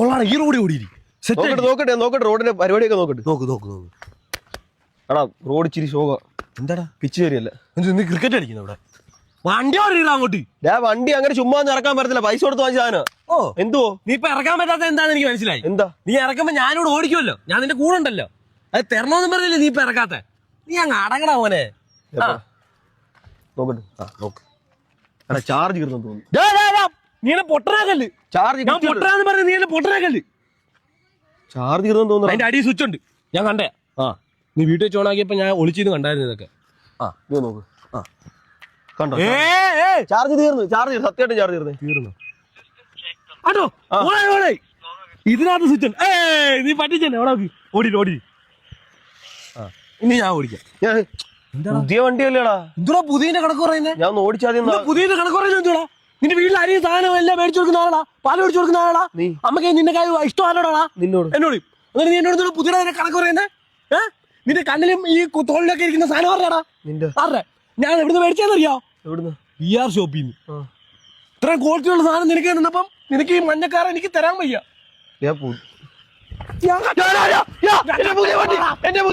കൊള്ളാണ് ഈ റോഡ് ഓടി നോക്കട്ടെ നോക്കട്ടെ നോക്കട്ടെ റോഡിന്റെ പരിപാടിയൊക്കെ നോക്കട്ടെ. നോക്ക് നോക്ക് നോക്ക്. എടാ റോഡ് ഇച്ചിരി ശോക എന്താടാ? പിച്ച് കയറിയല്ല. നീ ക്രിക്കറ്റ് അടിക്കുന്നു ഇവിടെ വണ്ടി അറിയില്ല അങ്ങോട്ട്. ഞാൻ വണ്ടി അങ്ങനെ ചുമ്മാ ഇറക്കാൻ പറ്റത്തില്ല. പൈസ കൊടുത്ത് വാങ്ങിച്ച സാധനം. ഓ. എന്തോ നീ ഇപ്പൊ ഇറക്കാൻ പറ്റാത്ത എന്താന്ന് എനിക്ക് മനസ്സിലായി. എന്താ? നീ ഇറക്കുമ്പോ ഞാനിവിടെ ഓടിക്കുമല്ലോ ഞാൻ നിന്റെ കൂടെ ഉണ്ടല്ലോ. അത് തരണമെന്ന് പറഞ്ഞില്ലേ നീ ഇപ്പൊ ഇറക്കാത്ത? നീ അങ്ങ് അടങ്ങടാ മോനെ. നോക്കട്ടെ. ആ നോക്ക്. എടാ ചാർജ് കിട്ടുന്നു തോന്നുന്നു. നീ എന്നെ പൊട്ടനാക്കല്ല്. ചാർജ് ഞാൻ പൊട്ടനാന്ന് പറഞ്ഞ നീ എന്നെ പൊട്ടനാക്കല്ല് ചാർജ് തോന്നുന്നു. അതിന്റെ അടി സ്വിച്ച് ഉണ്ട്. ഞാൻ കണ്ടേ. ആ. നീ വീട്ടിൽ വെച്ച് ഓണാക്കിയപ്പോ ഞാൻ ഒളിച്ചിരുന്ന് കണ്ടായിരുന്നു ഇതൊക്കെ. ആ ഇത് നോക്ക്. ആ. കണ്ടോ? ചാർജ് തീർന്നു. ചാർജ് സത്യമായിട്ട് ചാർജ് തീർന്നേ. തീർന്നു. അടോ ഓടായി ഓടായി ഇതിനകത്ത് സ്വിച്ച് ഉണ്ട്. ഏ നീ പറ്റിച്ചല്ലേ ഓടാ ഓടി ഓടി. ആ. ഇനി ഞാൻ ഓടിക്കാം. ഞാൻ പുതിയ വണ്ടിയല്ലേടാ? എന്തുടാ പുതിയ കണക്ക് പറയുന്നത് ഞാൻ എന്താ പുതിയ കണക്ക് പറയുന്നത് എന്തുടാ? നിന്റെ വീട്ടിൽ അരി സാധനം എല്ലാം മേടിച്ചു കൊടുക്കുന്ന ആളാ പാൽ മേടിച്ചു കൊടുക്കുന്ന ആളാ നീ. അമ്മയ്ക്ക് നിന്റെ കാര്യം ഇഷ്ടം ആരോടാ നിന്നോട് എന്നോട് അങ്ങനെ നീ എന്നോട് പുതിയ കണക്ക് പറയുന്നേ ഏഹ് നിന്റെ കണ്ണിലും ഈ തോളിലൊക്കെ ഇരിക്കുന്ന സാധനം പറഞ്ഞാടാ നിന്റെ ആരുടെ ഞാൻ എവിടുന്ന് മേടിച്ചതെന്നറിയോ എവിടുന്ന് ബി ആർ ഷോപ്പിൽ നിന്ന്. ഇത്രയും ക്വാളിറ്റി ഉള്ള സാധനം നിനക്ക് നിന്നപ്പം നിനക്ക് ഈ മഞ്ഞക്കാരൻ എനിക്ക് തരാൻ വയ്യ ഞാൻ വണ്ടി എന്റെ പുതിയ